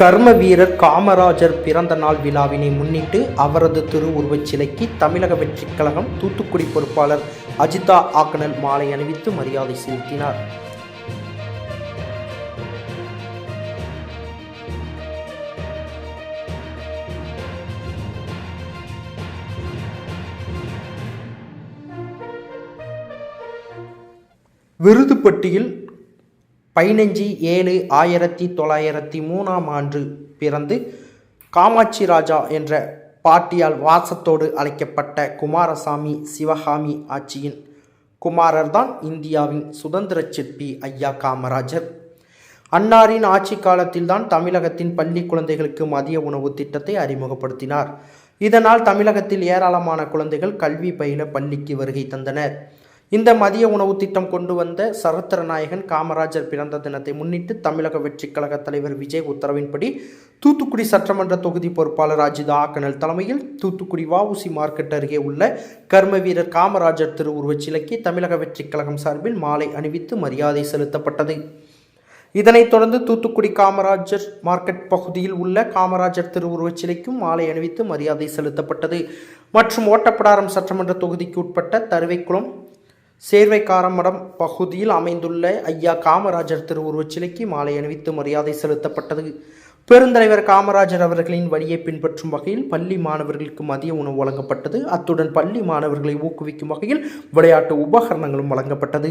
கர்ம வீரர் காமராஜர் பிறந்த நாள் விழாவினை முன்னிட்டு அவரது திருவுருவச் சிலைக்கு தமிழக வெற்றிக் கழகம் தூத்துக்குடி பொறுப்பாளர் அஜிதா ஆக்கனல் மாலை அணிவித்து மரியாதை செலுத்தினார். விருதுப்பட்டியில் பதினஞ்சு ஏழு ஆயிரத்தி தொள்ளாயிரத்தி மூணாம் ஆண்டு பிறந்து காமாட்சி ராஜா என்ற பாட்டியால் வாசத்தோடு அழைக்கப்பட்ட குமாரசாமி சிவகாமி ஆட்சியின் குமாரர்தான் இந்தியாவின் சுதந்திர சிற்பி ஐயா காமராஜர். அன்னாரின் ஆட்சி காலத்தில்தான் தமிழகத்தின் பள்ளி குழந்தைகளுக்கு மதிய உணவு திட்டத்தை அறிமுகப்படுத்தினார். இதனால் தமிழகத்தில் ஏராளமான குழந்தைகள் கல்வி பயில பள்ளிக்கு வருகை தந்தனர். இந்த மதிய உணவு திட்டம் கொண்டு வந்த சரத்திர நாயகன் காமராஜர் பிறந்த தினத்தை முன்னிட்டு தமிழக வெற்றிக் கழக தலைவர் விஜய் உத்தரவின்படி தூத்துக்குடி சட்டமன்ற தொகுதி பொறுப்பாளர் அஜித் ஆக்கனல் தலைமையில் தூத்துக்குடி வஉசி மார்க்கெட் அருகே உள்ள கர்ம வீரர் காமராஜர் திருவுருவச் சிலைக்கு தமிழக வெற்றிக் கழகம் சார்பில் மாலை அணிவித்து மரியாதை செலுத்தப்பட்டது. இதனைத் தொடர்ந்து தூத்துக்குடி காமராஜர் மார்க்கெட் பகுதியில் உள்ள காமராஜர் திருவுருவச் சிலைக்கும் மாலை அணிவித்து மரியாதை செலுத்தப்பட்டது. மற்றும் ஓட்டப்படாரம் சட்டமன்ற தொகுதிக்கு உட்பட்ட தருவைக்குளம் சேர்வைக்காரமடம் பகுதியில் அமைந்துள்ள ஐயா காமராஜர் திருவுருவச் சிலைக்கு மாலை அணிவித்து மரியாதை செலுத்தப்பட்டது. பெருந்தலைவர் காமராஜர் அவர்களின் வழியை பின்பற்றும் வகையில் பள்ளி மாணவர்களுக்கு மதிய உணவு வழங்கப்பட்டது. அத்துடன் பள்ளி மாணவர்களை ஊக்குவிக்கும் வகையில் விளையாட்டு உபகரணங்களும் வழங்கப்பட்டது.